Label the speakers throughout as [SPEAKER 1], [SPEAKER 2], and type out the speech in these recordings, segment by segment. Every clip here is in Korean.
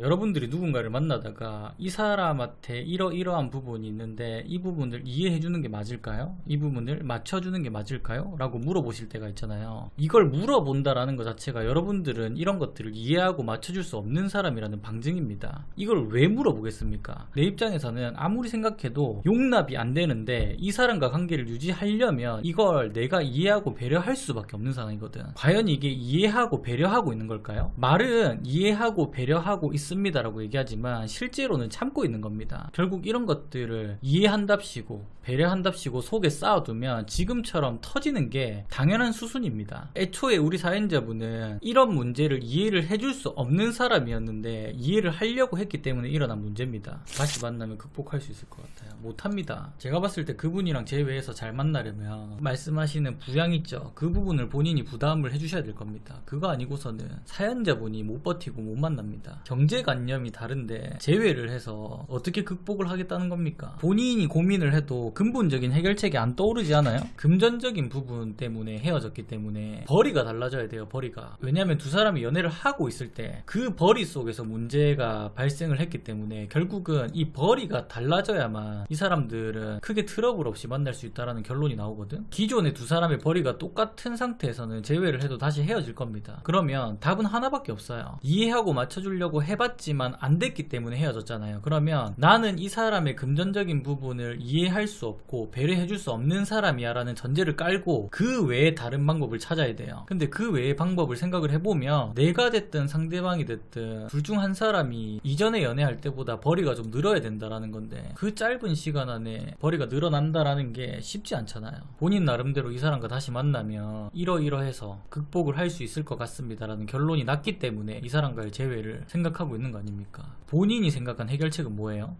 [SPEAKER 1] 여러분들이 누군가를 만나다가 이 사람한테 이러이러한 부분이 있는데 이 부분을 이해해 주는 게 맞을까요? 이 부분을 맞춰 주는 게 맞을까요? 라고 물어보실 때가 있잖아요. 이걸 물어본다라는 것 자체가 여러분들은 이런 것들을 이해하고 맞춰 줄 수 없는 사람이라는 방증입니다. 이걸 왜 물어보겠습니까? 내 입장에서는 아무리 생각해도 용납이 안 되는데 이 사람과 관계를 유지하려면 이걸 내가 이해하고 배려할 수밖에 없는 상황이거든. 과연 이게 이해하고 배려하고 있는 걸까요? 말은 이해하고 배려하고 있 습니다라고 얘기하지만 실제로는 참고 있는 겁니다. 결국 이런 것들을 이해한답시고 배려한답시고 속에 쌓아두면 지금처럼 터지는 게 당연한 수순입니다. 애초에 우리 사연자분은 이런 문제를 이해를 해줄 수 없는 사람이었는데 이해를 하려고 했기 때문에 일어난 문제입니다. 다시 만나면 극복할 수 있을 것 같아요. 못합니다. 제가 봤을 때 그분이랑 제외해서 잘 만나려면 말씀하시는 부양 있죠. 그 부분을 본인이 부담을 해주셔야 될 겁니다. 그거 아니고서는 사연자분이 못 버티고 못 만납니다. 경제 관념이 다른데 제외를 해서 어떻게 극복을 하겠다는 겁니까? 본인이 고민을 해도 근본적인 해결책이 안 떠오르지 않아요? 금전적인 부분 때문에 헤어졌기 때문에 벌이가 달라져야 돼요. 벌이가. 왜냐하면 두 사람이 연애를 하고 있을 때 그 벌이 속에서 문제가 발생을 했기 때문에 결국은 이 벌이가 달라져야만 이 사람들은 크게 트러블 없이 만날 수 있다라는 결론이 나오거든. 기존의 두 사람의 벌이가 똑같은 상태에서는 제외를 해도 다시 헤어질 겁니다. 그러면 답은 하나밖에 없어요. 이해하고 맞춰주려고 해봤 지만 안 됐기 때문에 헤어졌잖아요. 그러면 나는 이 사람의 금전적인 부분을 이해할 수 없고 배려해줄 수 없는 사람이야라는 전제를 깔고 그 외에 다른 방법을 찾아야 돼요. 근데 그 외의 방법을 생각을 해보면 내가 됐든 상대방이 됐든 둘 중 한 사람이 이전에 연애할 때보다 벌이가 좀 늘어야 된다라는 건데 그 짧은 시간 안에 벌이가 늘어난다라는 게 쉽지 않잖아요. 본인 나름대로 이 사람과 다시 만나면 이러이러해서 극복을 할 수 있을 것 같습니다라는 결론이 났기 때문에 이 사람과의 재회를 생각하고 있는 거 아닙니까? 본인이 생각한 해결책은 뭐예요?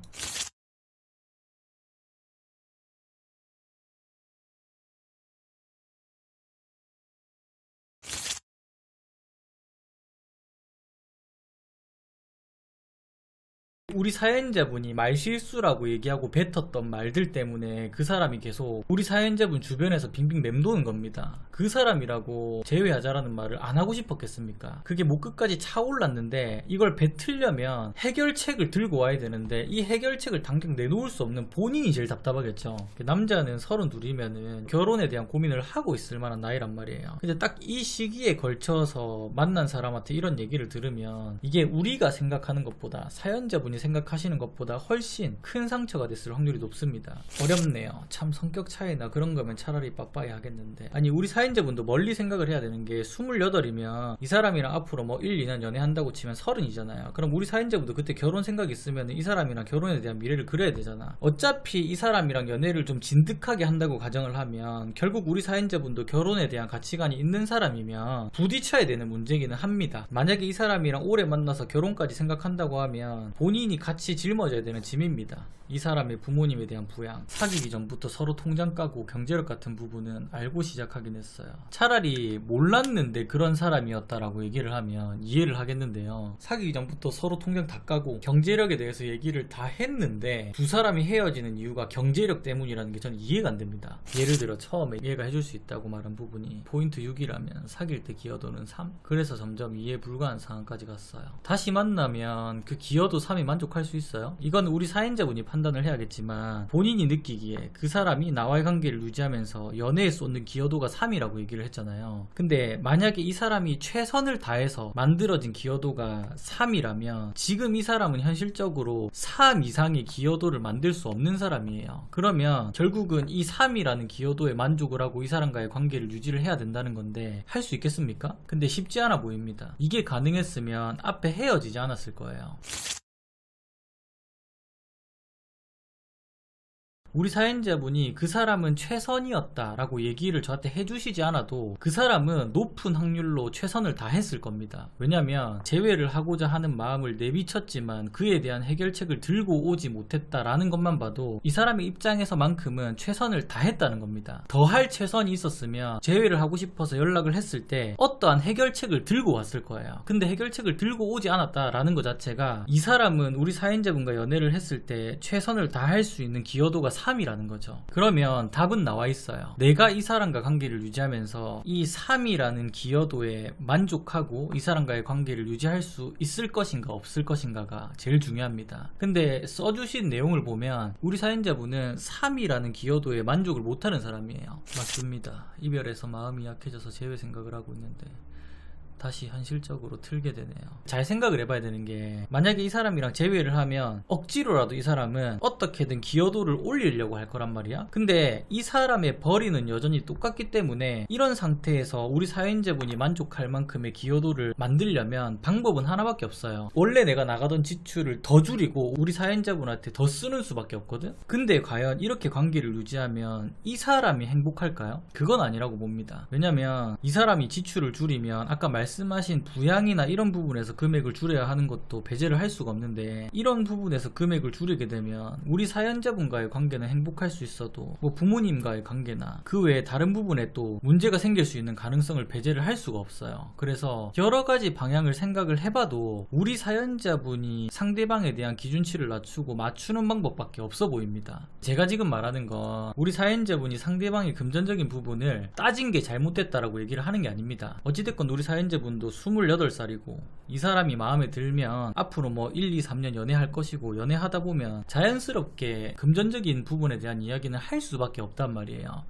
[SPEAKER 1] 우리 사연자분이 말실수라고 얘기하고 뱉었던 말들 때문에 그 사람이 계속 우리 사연자분 주변에서 빙빙 맴도는 겁니다. 그 사람이라고 제외하자라는 말을 안 하고 싶었겠습니까? 그게 목 끝까지 차올랐는데 이걸 뱉으려면 해결책을 들고 와야 되는데 이 해결책을 당장 내놓을 수 없는 본인이 제일 답답하겠죠. 남자는 서른 둘이면은 결혼에 대한 고민을 하고 있을 만한 나이란 말이에요. 근데 딱 이 시기에 걸쳐서 만난 사람한테 이런 얘기를 들으면 이게 우리가 생각하는 것보다 사연자분이 생각하시는 것보다 훨씬 큰 상처가 됐을 확률이 높습니다. 어렵네요. 참 성격 차이나 그런 거면 차라리 빠빠이 하겠는데. 아니, 우리 사연자분도 멀리 생각을 해야 되는 게 28이면 이 사람이랑 앞으로 뭐 1, 2년 연애한다고 치면 30이잖아요. 그럼 우리 사연자분도 그때 결혼 생각 있으면 이 사람이랑 결혼에 대한 미래를 그려야 되잖아. 어차피 이 사람이랑 연애를 좀 진득하게 한다고 가정을 하면 결국 우리 사연자분도 결혼에 대한 가치관이 있는 사람이면 부딪혀야 되는 문제기는 합니다. 만약에 이 사람이랑 오래 만나서 결혼까지 생각한다고 하면 본인이 같이 짊어져야 되는 짐입니다. 이 사람의 부모님에 대한 부양, 사귀기 전부터 서로 통장 까고 경제력 같은 부분은 알고 시작하긴 했어요. 차라리 몰랐는데 그런 사람이었다라고 얘기를 하면 이해를 하겠는데요. 사귀기 전부터 서로 통장 다 까고 경제력에 대해서 얘기를 다 했는데 두 사람이 헤어지는 이유가 경제력 때문이라는 게 저는 이해가 안 됩니다. 예를 들어 처음에 이해가 해줄 수 있다고 말한 부분이 포인트 6이라면 사귈 때 기여도는 3? 그래서 점점 이해 불가한 상황까지 갔어요. 다시 만나면 그 기여도 3이 만 족할 수 있어요? 이건 우리 사연자분이 판단을 해야겠지만 본인이 느끼기에 그 사람이 나와의 관계를 유지하면서 연애에 쏟는 기여도가 3이라고 얘기를 했잖아요. 근데 만약에 이 사람이 최선을 다해서 만들어진 기여도가 3이라면 지금 이 사람은 현실적으로 3 이상의 기여도를 만들 수 없는 사람이에요. 그러면 결국은 이 3이라는 기여도에 만족을 하고 이 사람과의 관계를 유지를 해야 된다는 건데 할 수 있겠습니까? 근데 쉽지 않아 보입니다. 이게 가능했으면 앞에 헤어지지 않았을 거예요. 우리 사연자분이 그 사람은 최선이었다라고 얘기를 저한테 해주시지 않아도 그 사람은 높은 확률로 최선을 다했을 겁니다. 왜냐면 재회를 하고자 하는 마음을 내비쳤지만 그에 대한 해결책을 들고 오지 못했다라는 것만 봐도 이 사람의 입장에서만큼은 최선을 다했다는 겁니다. 더할 최선이 있었으면 재회를 하고 싶어서 연락을 했을 때 어떠한 해결책을 들고 왔을 거예요. 근데 해결책을 들고 오지 않았다라는 것 자체가 이 사람은 우리 사연자분과 연애를 했을 때 최선을 다할 수 있는 기여도가 3이라는 거죠. 그러면 답은 나와 있어요. 내가 이 사람과 관계를 유지하면서 이 3이라는 기여도에 만족하고 이 사람과의 관계를 유지할 수 있을 것인가 없을 것인가가 제일 중요합니다. 근데 써주신 내용을 보면 우리 사연자분은 3이라는 기여도에 만족을 못하는 사람이에요. 맞습니다. 이별에서 마음이 약해져서 재회 생각을 하고 있는데 다시 현실적으로 틀게 되네요. 잘 생각을 해봐야 되는 게 만약에 이 사람이랑 재회를 하면 억지로라도 이 사람은 어떻게든 기여도를 올리려고 할 거란 말이야. 근데 이 사람의 벌이는 여전히 똑같기 때문에 이런 상태에서 우리 사연자분이 만족할 만큼의 기여도를 만들려면 방법은 하나밖에 없어요. 원래 내가 나가던 지출을 더 줄이고 우리 사연자분한테 더 쓰는 수밖에 없거든. 근데 과연 이렇게 관계를 유지하면 이 사람이 행복할까요? 그건 아니라고 봅니다. 왜냐면 이 사람이 지출을 줄이면 아까 말씀 하신 부양이나 이런 부분에서 금액을 줄여야 하는 것도 배제를 할 수가 없는데 이런 부분에서 금액을 줄이게 되면 우리 사연자분과의 관계는 행복할 수 있어도 뭐 부모님과의 관계나 그 외에 다른 부분에 또 문제가 생길 수 있는 가능성을 배제를 할 수가 없어요. 그래서 여러 가지 방향을 생각을 해봐도 우리 사연자분이 상대방에 대한 기준치를 낮추고 맞추는 방법밖에 없어 보입니다. 제가 지금 말하는 건 우리 사연자분이 상대방의 금전적인 부분을 따진 게 잘못됐다라고 얘기를 하는 게 아닙니다. 어찌됐건 우리 사연자 분도 28살이고 이 사람이 마음에 들면 앞으로 뭐 1, 2, 3년 연애할 것이고 연애하다 보면 자연스럽게 금전적인 부분에 대한 이야기는 할 수밖에 없단 말이에요.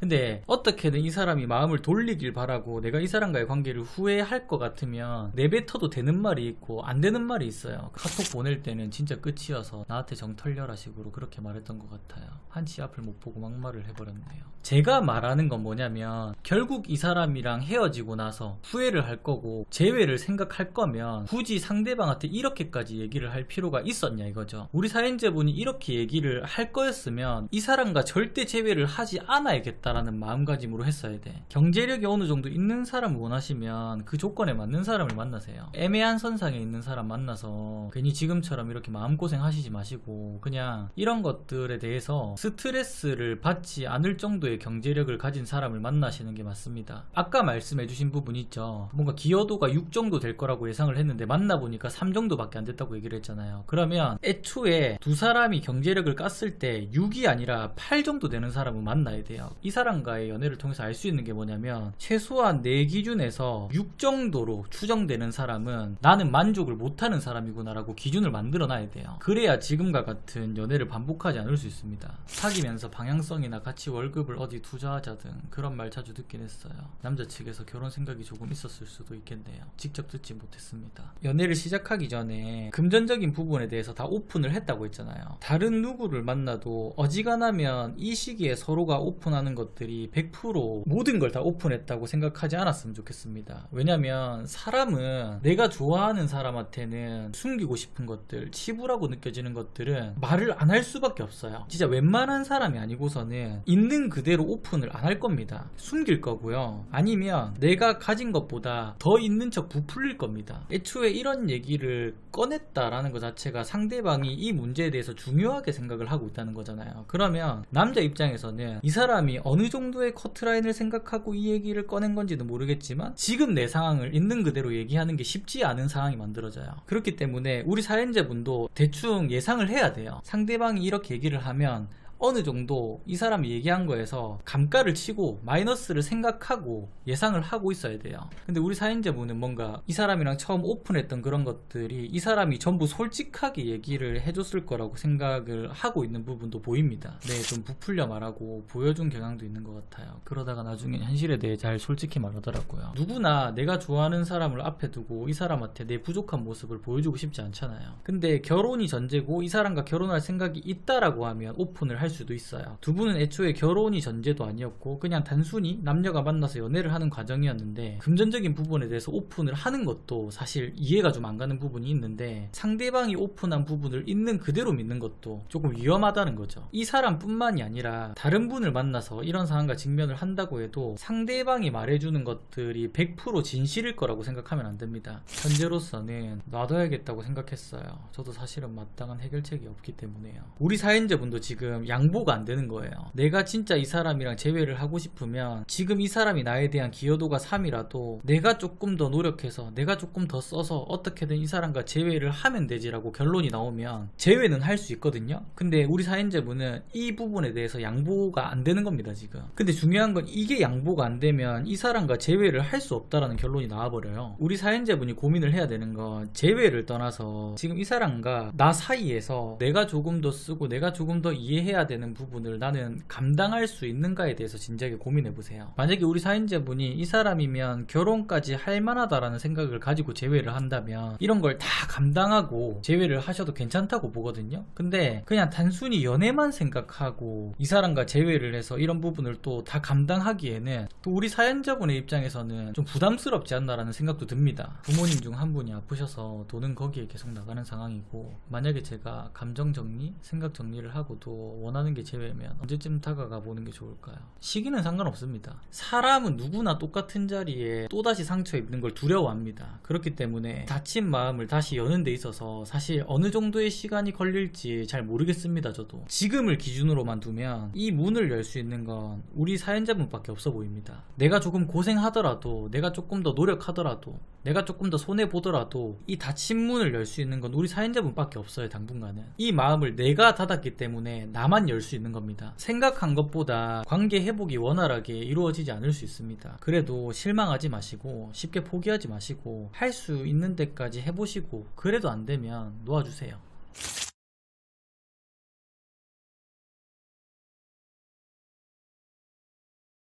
[SPEAKER 1] 근데 어떻게든 이 사람이 마음을 돌리길 바라고 내가 이 사람과의 관계를 후회할 것 같으면 내뱉어도 되는 말이 있고 안 되는 말이 있어요. 카톡 보낼 때는 진짜 끝이어서 나한테 정 털려라 식으로 그렇게 말했던 것 같아요. 한치 앞을 못 보고 막말을 해버렸네요. 제가 말하는 건 뭐냐면 결국 이 사람이랑 헤어지고 나서 후회를 할 거고 재회를 생각할 거면 굳이 상대방한테 이렇게까지 얘기를 할 필요가 있었냐 이거죠. 우리 사연자분이 이렇게 얘기를 할 거였으면 이 사람과 절대 재회를 하지 않아야겠다 라는 마음가짐으로 했어야 돼. 경제력이 어느 정도 있는 사람을 원하시면 그 조건에 맞는 사람을 만나세요. 애매한 선상에 있는 사람 만나서 괜히 지금처럼 이렇게 마음고생 하시지 마시고 그냥 이런 것들에 대해서 스트레스를 받지 않을 정도의 경제력을 가진 사람을 만나시는 게 맞습니다. 아까 말씀해주신 부분 있죠. 뭔가 기여도가 6 정도 될 거라고 예상을 했는데 만나보니까 3 정도밖에 안 됐다고 얘기를 했잖아요. 그러면 애초에 두 사람이 경제력을 깠을 때 6이 아니라 8 정도 되는 사람을 만나야 돼요. 이 사람과의 연애를 통해서 알 수 있는 게 뭐냐면 최소한 내 기준에서 6 정도로 추정되는 사람은 나는 만족을 못하는 사람이구나라고 기준을 만들어 놔야 돼요. 그래야 지금과 같은 연애를 반복하지 않을 수 있습니다. 사귀면서 방향성이나 같이 월급을 어디 투자하자 등 그런 말 자주 듣긴 했어요. 남자 측에서 결혼 생각이 조금 있었을 수도 있겠네요. 직접 듣지 못했습니다. 연애를 시작하기 전에 금전적인 부분에 대해서 다 오픈을 했다고 했잖아요. 다른 누구를 만나도 어지간하면 이 시기에 서로가 오픈하는 것 들이 100% 모든 걸 다 오픈했다고 생각하지 않았으면 좋겠습니다. 왜냐면 사람은 내가 좋아하는 사람한테는 숨기고 싶은 것들, 치부라고 느껴지는 것들은 말을 안 할 수밖에 없어요. 진짜 웬만한 사람이 아니고서는 있는 그대로 오픈을 안 할 겁니다. 숨길 거고요. 아니면 내가 가진 것보다 더 있는 척 부풀릴 겁니다. 애초에 이런 얘기를 꺼냈다라는 것 자체가 상대방이 이 문제에 대해서 중요하게 생각을 하고 있다는 거잖아요. 그러면 남자 입장에서는 이 사람이 어느 정도의 커트라인을 생각하고 이 얘기를 꺼낸 건지는 모르겠지만 지금 내 상황을 있는 그대로 얘기하는 게 쉽지 않은 상황이 만들어져요. 그렇기 때문에 우리 사연자분도 대충 예상을 해야 돼요. 상대방이 이렇게 얘기를 하면 어느 정도 이 사람이 얘기한 거에서 감가를 치고 마이너스를 생각하고 예상을 하고 있어야 돼요. 근데 우리 사연자분은 뭔가 이 사람이랑 처음 오픈했던 그런 것들이 이 사람이 전부 솔직하게 얘기를 해줬을 거라고 생각을 하고 있는 부분도 보입니다. 네, 좀 부풀려 말하고 보여준 경향도 있는 것 같아요. 그러다가 나중에 현실에 대해 잘 솔직히 말하더라고요. 누구나 내가 좋아하는 사람을 앞에 두고 이 사람한테 내 부족한 모습을 보여주고 싶지 않잖아요. 근데 결혼이 전제고 이 사람과 결혼할 생각이 있다라고 하면 오픈을 할 수도 있어요. 두 분은 애초에 결혼이 전제도 아니었고 그냥 단순히 남녀가 만나서 연애를 하는 과정이었는데 금전적인 부분에 대해서 오픈을 하는 것도 사실 이해가 좀 안 가는 부분이 있는데 상대방이 오픈한 부분을 있는 그대로 믿는 것도 조금 위험하다는 거죠. 이 사람뿐만이 아니라 다른 분을 만나서 이런 상황과 직면을 한다고 해도 상대방이 말해주는 것들이 100% 진실일 거라고 생각하면 안 됩니다. 현재로서는 놔둬야겠다고 생각했어요. 저도 사실은 마땅한 해결책이 없기 때문에요. 우리 사연자분도 지금 양 양보가 안 되는 거예요. 내가 진짜 이 사람이랑 재회를 하고 싶으면 지금 이 사람이 나에 대한 기여도가 3이라도 내가 조금 더 노력해서 내가 조금 더 써서 어떻게든 이 사람과 재회를 하면 되지라고 결론이 나오면 재회는 할 수 있거든요. 근데 우리 사연자분은 이 부분에 대해서 양보가 안 되는 겁니다, 지금. 근데 중요한 건 이게 양보가 안 되면 이 사람과 재회를 할 수 없다라는 결론이 나와버려요. 우리 사연자분이 고민을 해야 되는 건 재회를 떠나서 지금 이 사람과 나 사이에서 내가 조금 더 쓰고 내가 조금 더 이해해야 되는 부분을 나는 감당할 수 있는가에 대해서 진지하게 고민해 보세요. 만약에 우리 사연자분이 이 사람이면 결혼까지 할 만하다라는 생각을 가지고 재회를 한다면 이런 걸 다 감당하고 재회를 하셔도 괜찮다고 보거든요. 근데 그냥 단순히 연애만 생각하고 이 사람과 재회를 해서 이런 부분을 또 다 감당하기에는 또 우리 사연자분의 입장에서는 좀 부담스럽지 않나라는 생각도 듭니다. 부모님 중 한 분이 아프셔서 돈은 거기에 계속 나가는 상황이고 만약에 제가 감정 정리, 생각 정리를 하고도 원하 는게 재회면 언제쯤 다가가 보는 게 좋을까요? 시기는 상관없습니다. 사람은 누구나 똑같은 자리에 또다시 상처 입는 걸 두려워합니다. 그렇기 때문에 다친 마음을 다시 여는 데 있어서 사실 어느 정도의 시간이 걸릴지 잘 모르겠습니다. 저도 지금을 기준으로만 두면 이 문을 열 수 있는 건 우리 사연자분밖에 없어 보입니다. 내가 조금 고생하더라도 내가 조금 더 노력하더라도 내가 조금 더 손해 보더라도 이 닫힌 문을 열 수 있는 건 우리 사연자분밖에 없어요. 당분간은 이 마음을 내가 닫았기 때문에 나만 열 수 있는 겁니다. 생각한 것보다 관계 회복이 원활하게 이루어지지 않을 수 있습니다. 그래도 실망하지 마시고 쉽게 포기하지 마시고 할 수 있는 데까지 해보시고 그래도 안 되면 놓아주세요.